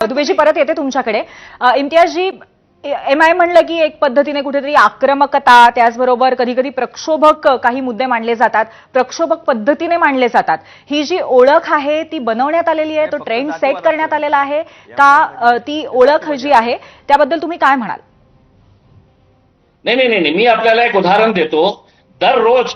दुबेजी परत येते तुमच्याकडे. इम्तियाजजी एम आय म्हणलं की एक पद्धतीने कुठेतरी आक्रमकता त्याचबरोबर कधी कधी प्रक्षोभक काही मुद्दे मांडले जातात प्रक्षोभक पद्धतीने मांडले जातात. ही जी ओळख आहे ती बनवण्यात आलेली आहे तो ट्रेंड सेट करण्यात आलेला आहे का ती ओळख जी आहे त्याबद्दल तुम्ही काय म्हणाल? नाही नाही नाही नाही. मी आपल्याला एक उदाहरण देतो. दररोज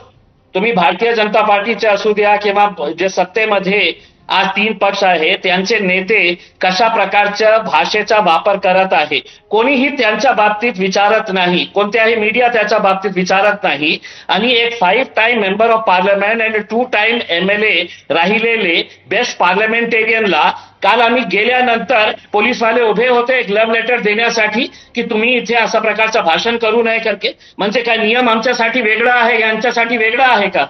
तुम्ही भारतीय जनता पार्टीचे असू द्या किंवा जे सत्तेमध्ये आज तीन पक्ष आहे त्यांचे नेते कशा प्रकारच्या भाषेचा वापर करत आहे? कोणीही त्यांच्या बाबतीत विचारत नाही. कोणत्याही मीडिया त्याच्या बाबतीत विचारत नाही. आणि एक five time member of parliament आणि two time M L A राहिलेले बेस्ट पार्लमेंटेरियनला काल आम्ही गेल्यानंतर पोलीसवाले उभे होते. एक लव्ह लेटर देण्यासाठी की तुम्ही इथे अशा प्रकारचं भाषण करू नये करके. म्हणजे काय नियम आमच्यासाठी वेगळा आहे यांच्यासाठी वेगळा आहे का.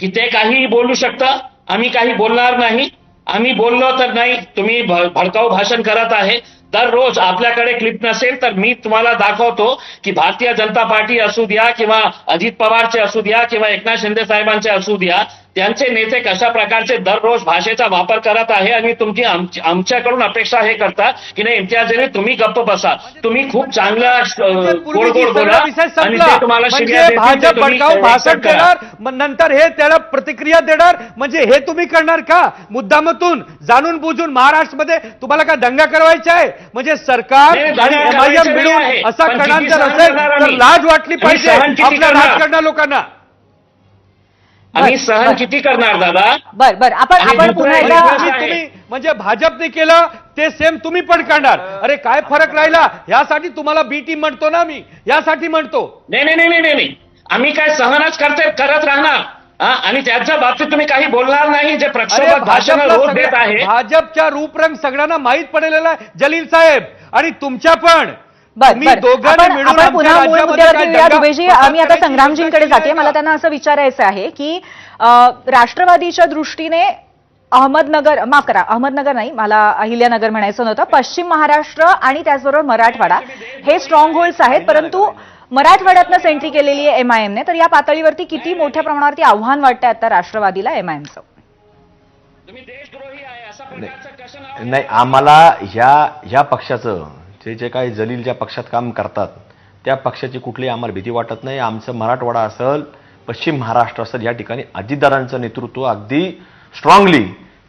की ते काहीही बोलू शकता? आम्ही काही बोलणार नाही. आम्ही बोललो तर नाही तुम्ही भडकाऊ भाषण करत आहे. दररोज आपल्याकडे क्लिप नसेल तर मी तुम्हाला दाखवतो की भारतीय जनता पार्टी असू द्या किंवा अजित पवारचे असू द्या किंवा एकनाथ शिंदे साहेबांचे असू द्या त्यांचे नेते कशा प्रकारचे दररोज भाषेचा वापर करत आहे आणि तुमची आमची- आमच्याकडून अपेक्षा हे करता की नाही इम्तियाजने तुम्ही गप्प बसा. तुम्ही खूप चांगला म्हणजे गोड बोला आणि तुम्हाला म्हणजे नंतर हे त्याला प्रतिक्रिया देणार म्हणजे हे तुम्ही करणार का? मुद्दामतून जाणून बुजून महाराष्ट्रामध्ये तुम्हाला काय दंगा करवायचा आहे? म्हणजे सरकार आणि एमआयएम मिळून. असा कणांतर असेल तर? लाज वाटली पाहिजे आपल्या करणार? राजकारणा लोकांना. आम्ही सहन बर. किती करणार दादा? बर बर. आपण आपण पुन्हा एक एकदा तुम्ही म्हणजे भाजपने केलं ते सेम तुम्ही पण करणार. अरे काय फरक राहिला? यासाठी तुम्हाला बी टीम म्हणतो ना मी. यासाठी म्हणतो. नाही नाही नाही नाही नाही, नाही. आम्ही काय सहनच करते करत राहणार. आणि त्याच्या बाबतीत तुम्ही काही बोलणार नाही जे प्रक्षोभक भाषण रोज देत आहे. भाजपच्या रूपरंग सगळ्यांना माहीत पडलेला आहे जलील साहेब. आणि तुमच्या पण. आम्ही आता संग्रामजींकडे जाते. मला त्यांना असं विचारायचं आहे की राष्ट्रवादीच्या दृष्टीने अहमदनगर माफ करा अहमदनगर नाही मला अहिल्यानगर म्हणायचं नव्हतं. पश्चिम महाराष्ट्र आणि त्याचबरोबर मराठवाडा हे स्ट्रॉंग होल्ड्स आहेत. परंतु मराठवाड्यातनं सेंट्री केलेली आहे एमआयएमने तर या पातळीवरती किती मोठ्या प्रमाणावरती आव्हान वाटतंय आता राष्ट्रवादीला एमआयएमचं तुम्ही देशद्रोही आहे असा प्रकारचं कसं नाव नाही आम्हाला ह्या ह्या पक्षाचं जे जे काही जलील ज्या पक्षात काम करतात त्या पक्षाची कुठलीही आम्हाला भीती वाटत नाही. आमचं मराठवाडा असेल पश्चिम महाराष्ट्र असेल या ठिकाणी अजितदादांचं नेतृत्व अगदी स्ट्रॉंगली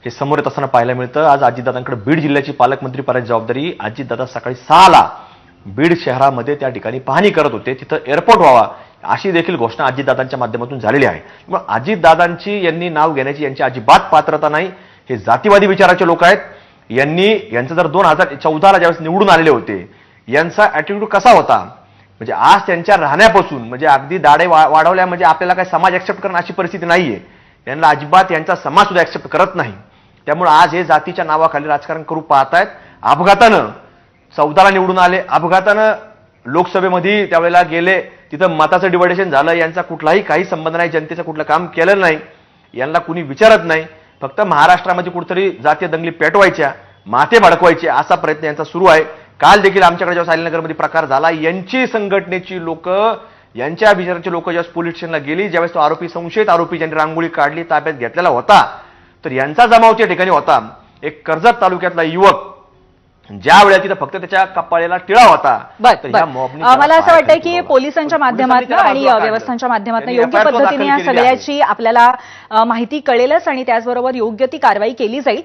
हे समोर येत असताना पाहायला मिळतं. आज अजितदादांकडे बीड जिल्ह्याची पालकमंत्री पदाची जबाबदारी अजितदादा सकाळी सहाला बीड शहरामध्ये त्या ठिकाणी पाहणी करत होते. तिथं एअरपोर्ट व्हावा अशी देखील घोषणा अजितदादांच्या माध्यमातून झालेली आहे. मग अजितदादांची यांनी नाव घेण्याची यांची अजिबात पात्रता नाही. हे जातीवादी विचाराचे लोक आहेत. यांनी यांचं जर दोन हजार चौदाला ज्यावेळेस निवडून आलेले होते यांचा ॲटिट्यूड कसा होता? म्हणजे आज त्यांच्या राहण्यापासून म्हणजे अगदी दाडे वा- वाढवल्या म्हणजे आपल्याला काय समाज ॲक्सेप्ट करणं अशी परिस्थिती नाही आहे यांना अजिबात यांचा समाज सुद्धा ॲक्सेप्ट करत नाही. त्यामुळे आज हे जातीच्या नावाखाली राजकारण करू पाहतायत. अपघातानं चौदाला निवडून आले. अपघातानं लोकसभेमध्ये त्यावेळेला गेले. तिथं मताचं डिवायडेशन झालं. यांचा कुठलाही काही संबंध नाही. जनतेचं कुठलं काम केलं नाही. यांना कुणी विचारत नाही. फक्त महाराष्ट्रामध्ये कुठेतरी जातीय दंगली पेटवायच्या माथे भडकवायचे असा प्रयत्न यांचा सुरू आहे. काल देखील आमच्याकडे जेव्हा सायलीनगरमध्ये प्रकार झाला यांची संघटनेची लोक यांच्या विचारांची लोक ज्यावेळेस पोलीस स्टेशनला गेली ज्यावेळेस तो आरोपी संशयित आरोपी ज्यांनी रांगोळी काढली ताब्यात घेतलेला होता तर यांचा जमाव त्या ठिकाणी होता. एक कर्जत तालुक्यातला युवक ज्या वेळेला तिथं फक्त त्याच्या कपाळेला टिळा होता मला असं खाली की. पोलिसांच्या माध्यमातून आणि. व्यवस्थांच्या माध्यमातून योग्य पद्धतीने या. सगळ्याची आपल्याला माहिती कळेलच आणि त्याचबरोबर योग्य ती कारवाई केली जाईल